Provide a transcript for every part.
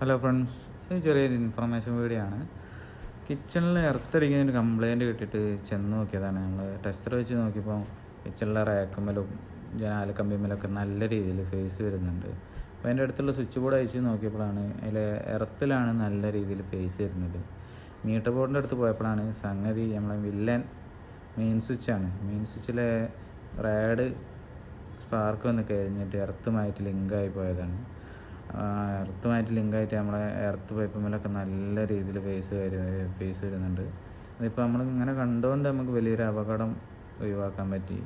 Hello friends ഇത് ചെറിയൊരു information video ആണ്. കിച്ചണിൽ ഒരു കംപ്ലയിന്റ് കിട്ടിയിട്ട് ചെന്ന് നോക്കിയതാണ്. നമ്മൾ ടെസ്റ്റർ വെച്ച് നോക്കിയപ്പോൾ കിച്ചണിലെ റാക്കുമ്മലും ജനാലക്കമ്പിമ്മലൊക്കെ നല്ല രീതിയിൽ ഫേസ് വരുന്നുണ്ട്. അപ്പോൾ അതിന്റെ അടുത്തുള്ള സ്വിച്ച് ബോർഡ് അയച്ച് നോക്കിയപ്പോഴാണ് അതിൽ എർത്തിലാണ് നല്ല രീതിയിൽ ഫേസ് വരുന്നത്. മീറ്റർ ബോർഡിന്റെ അടുത്ത് പോയപ്പോഴാണ് സംഗതി നമ്മളെ വില്ലൻ മെയിൻ സ്വിച്ചാണ് മെയിൻ സ്വിച്ചിലെ റാഡ് സ്പാർക്ക് വന്ന് കഴിഞ്ഞിട്ട് എർത്തുമായിട്ട് ലിങ്കായി പോയതാണ്. എർത്തുമായിട്ട് ലിങ്കായിട്ട് നമ്മളെ എർത്ത് പൈപ്പുമ്മലൊക്കെ നല്ല രീതിയിൽ ഫേസ് വരുന്ന ഫേസ് വരുന്നുണ്ട്. അതിപ്പോൾ നമ്മൾ ഇങ്ങനെ കണ്ടുകൊണ്ട് നമുക്ക് വലിയൊരു അപകടം ഒഴിവാക്കാൻ പറ്റി.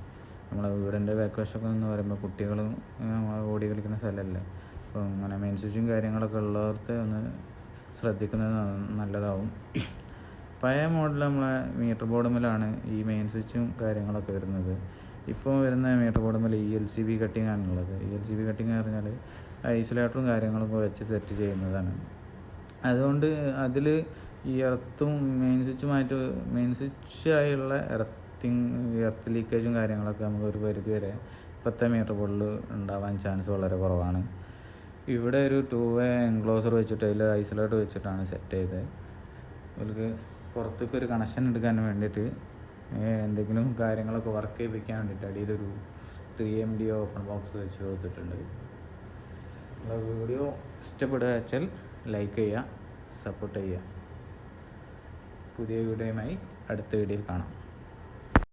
നമ്മളെ വീടിന്റെ ബാക്ക് വശമൊക്കെ എന്ന് പറയുമ്പോൾ കുട്ടികളും ഓടി കളിക്കുന്ന സ്ഥലമല്ലേ അപ്പോൾ ഇങ്ങനെ മെയിൻ സ്വിച്ചും കാര്യങ്ങളൊക്കെ ഉള്ളവർക്ക് ഒന്ന് ശ്രദ്ധിക്കുന്നത് നല്ലതാവും. പഴയ മോഡൽ നമ്മളെ മീറ്റർ ബോർഡുമ്മലാണ് ഈ മെയിൻ സ്വിച്ചും കാര്യങ്ങളൊക്കെ വരുന്നത്. ഇപ്പോൾ വരുന്ന meter ബോർഡുമ്പോൾ E L C B cutting ആണുള്ളത് E L C B cutting പറഞ്ഞാൽ ഐസൊലേറ്ററും കാര്യങ്ങളൊക്കെ വെച്ച് സെറ്റ് ചെയ്യുന്നതാണ്. അതുകൊണ്ട് അതിൽ ഈ എർത്തും മെയിൻ സ്വിച്ചുമായിട്ട് മെയിൻ സ്വിച്ചായുള്ള എർത്തിങ് എർത്ത് ലീക്കേജും കാര്യങ്ങളൊക്കെ നമുക്ക് ഒരു പരിധി വരെ ഇപ്പോഴത്തെ മീറ്റർ ബോർഡിൽ ഉണ്ടാവാൻ ചാൻസ് വളരെ കുറവാണ്. ഇവിടെ ഒരു ടൂ വേ എൻക്ലോസർ വെച്ചിട്ട് അതിൽ ഐസൊലേറ്റർ വെച്ചിട്ടാണ് സെറ്റ് ചെയ്തത്. അവർക്ക് പുറത്തേക്ക് ഒരു കണക്ഷൻ എടുക്കാൻ വേണ്ടിയിട്ട് എന്തെങ്കിലും കാര്യങ്ങളൊക്കെ വർക്ക് ചെയ്യിപ്പിക്കാൻ വേണ്ടിയിട്ട് അടിയിലൊരു three M D open box വെച്ച് കൊടുത്തിട്ടുണ്ട്. വീഡിയോ ഇഷ്ടപ്പെടുക വെച്ചാൽ ലൈക്ക് ചെയ്യുക സപ്പോർട്ട് ചെയ്യുക. പുതിയ വീഡിയോയുമായി അടുത്ത വീഡിയോയിൽ കാണാം.